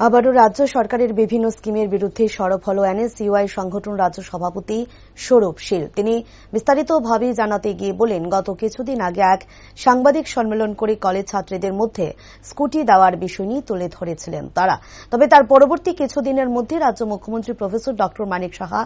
আবারও রাজ্য সরকারের বিভিন্ন স্কিমের বিরুদ্ধে সরব হল এনএসইউআই সংগঠন রাজ্য সভাপতি সৌরভ শীল। তিনি বিস্তারিতভাবে জানাতে গিয়ে বলেন, গত কিছুদিন আগে এক সাংবাদিক সম্মেলন করে কলেজ ছাত্রীদের মধ্যে স্কুটি দেওয়ার বিষয় নিয়ে তুলে ধরেছিলেন তারা। তবে তার পরবর্তী কিছুদিনের মধ্যে রাজ্য মুখ্যমন্ত্রী প্রফেসর ড মানিক সাহা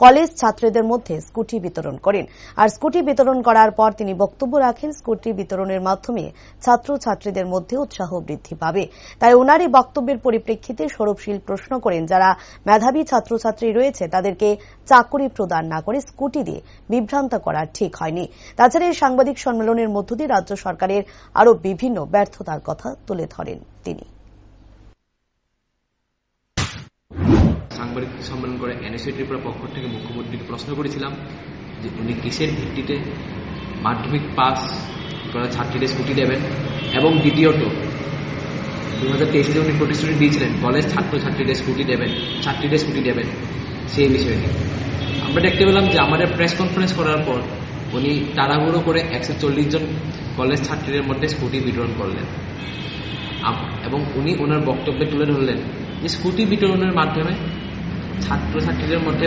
কলেজ ছাত্রীদের মধ্যে স্কুটি বিতরণ করেন। আর স্কুটি বিতরণ করার পর তিনি বক্তব্য রাখেন, স্কুটি বিতরণের মাধ্যমে ছাত্র ছাত্রীদের মধ্যে উৎসাহ বৃদ্ধি পাবে। তাই ওনার এই বক্তব্যের পরিপ্রেক্ষিতে সৌরভশীল প্রশ্ন করেন, যারা মেধাবী ছাত্রছাত্রী রয়েছে, তাদেরকে চাকরি প্রদান না করে স্কুটি দিয়ে বিভ্রান্ত করা ঠিক হয়নি। তাছাড়া এই সাংবাদিক সম্মেলনের মধ্য দিয়ে রাজ্য সরকারের আরও বিভিন্ন ব্যর্থতার কথা তুলে ধরেন তিনি। সাংবাদিক সম্মেলন করে এনএসএ ত্রিপুরা পক্ষ থেকে মুখ্যমন্ত্রীকে প্রশ্ন করেছিলাম যে উনি কিসের ভিত্তিতে মাধ্যমিক পাস করা ছাত্রীদের স্কুটি দেবেন? এবং দ্বিতীয়ত দু হাজার তেইশে উনি প্রতিশ্রুতি দিয়েছিলেন। কলেজ ছাত্রছাত্রীদের স্কুটি দেবেন, ছাত্রীদের স্কুটি দেবেন সেই বিষয়ে আমরা দেখতে পেলাম যে আমাদের প্রেস কনফারেন্স করার পর উনি তাড়াহুড়ো করে একশো চল্লিশ জন কলেজ ছাত্রীদের মধ্যে স্কুটি বিতরণ করলেন। এবং উনি ওনার বক্তব্যে তুলে ধরলেন যে স্কুটি বিতরণের মাধ্যমে ছাত্রছাত্রীদের মধ্যে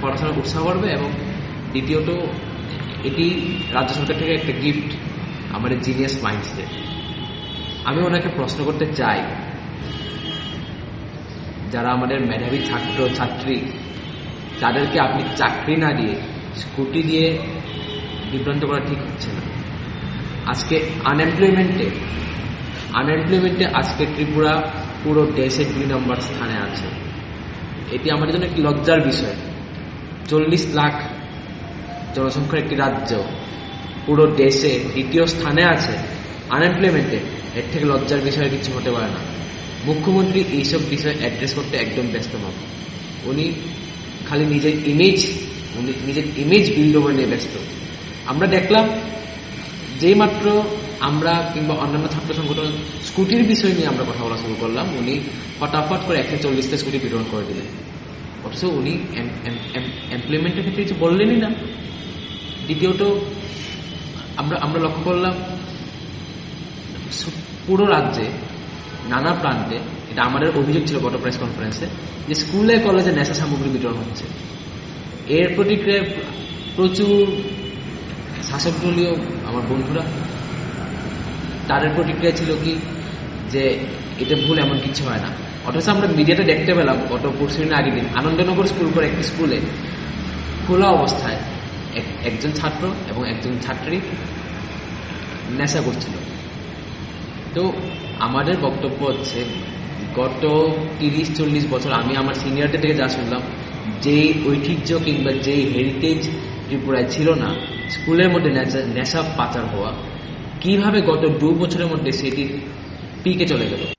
পড়াশোনার উৎসাহ বাড়বে এবং দ্বিতীয়ত এটি রাজ্য সরকার থেকে একটা গিফট আমাদের জিনিয়াস মাইন্ডসেট আমি ওনাকে প্রশ্ন করতে চাই। যারা আমাদের মেধাবী ছাত্র, ছাত্রী, তাদেরকে আপনি চাকরি না দিয়ে, স্কুটি দিয়ে বিভ্রান্ত করা ঠিক হচ্ছে না। আজকে আনএমপ্লয়মেন্টে আনএমপ্লয়মেন্টে আজকে ত্রিপুরা পুরো দেশে দুই নম্বর স্থানে আছে। এটি আমাদের জন্য একটি লজ্জার বিষয়। চল্লিশ লাখ জনসংখ্যার একটি রাজ্য পুরো দেশে দ্বিতীয় স্থানে আছে। আনএমপ্লয়মেন্টে এর থেকে লজ্জার বিষয়ে কিছু হতে পারে না। মুখ্যমন্ত্রী এইসব বিষয় অ্যাড্রেস করতে একদম ব্যস্ত নন উনি খালি নিজের ইমেজ উনি নিজের ইমেজ বিল্ড নিয়ে ব্যস্ত। আমরা দেখলাম যেই মাত্র আমরা কিংবা অন্যান্য ছাত্র সংগঠন স্কুটির বিষয় নিয়ে আমরা কথা বলা শুরু করলাম, উনি ফটাফট করে একশো চল্লিশটা স্কুটি বিতরণ করে দিলেন। অথচ উনি এমপ্লয়মেন্টের ক্ষেত্রে কিছু বললেনই না। দ্বিতীয়ত, আমরা আমরা লক্ষ্য করলাম পুরো রাজ্যে, নানা প্রান্তে, এটা আমাদের অভিযোগ ছিল গত প্রেস কনফারেন্সে যে স্কুলে কলেজে নেশা সামগ্রী বিতরণ হচ্ছে। এর প্রতিক্রিয়ায় প্রচুর শাসক দলীয়, আমার বন্ধুরা, তাদের প্রতিক্রিয়া ছিল কি, যে এটা ভুল, এমন কিছু হয় না। অথচ আমরা মিডিয়াতে দেখতে পেলাম, গত পরশু দিনের আগের দিন, আনন্দনগর স্কুল করে একটি স্কুলে খোলা অবস্থায় এক- একজন ছাত্র এবং একজন ছাত্রী নেশা করছিল। তো আমাদের বক্তব্য হচ্ছে, গত তিরিশ, চল্লিশ বছর আমি আমার সিনিয়রদের থেকে যা শুনলাম, যেই ঐতিহ্য কিংবা যেই হেরিটেজ ত্রিপুরায় ছিল না, স্কুলের মধ্যে নেশা- নেশা পাচার হওয়া, কীভাবে গত দু বছরের মধ্যে সেটি পিকে চলে গেল?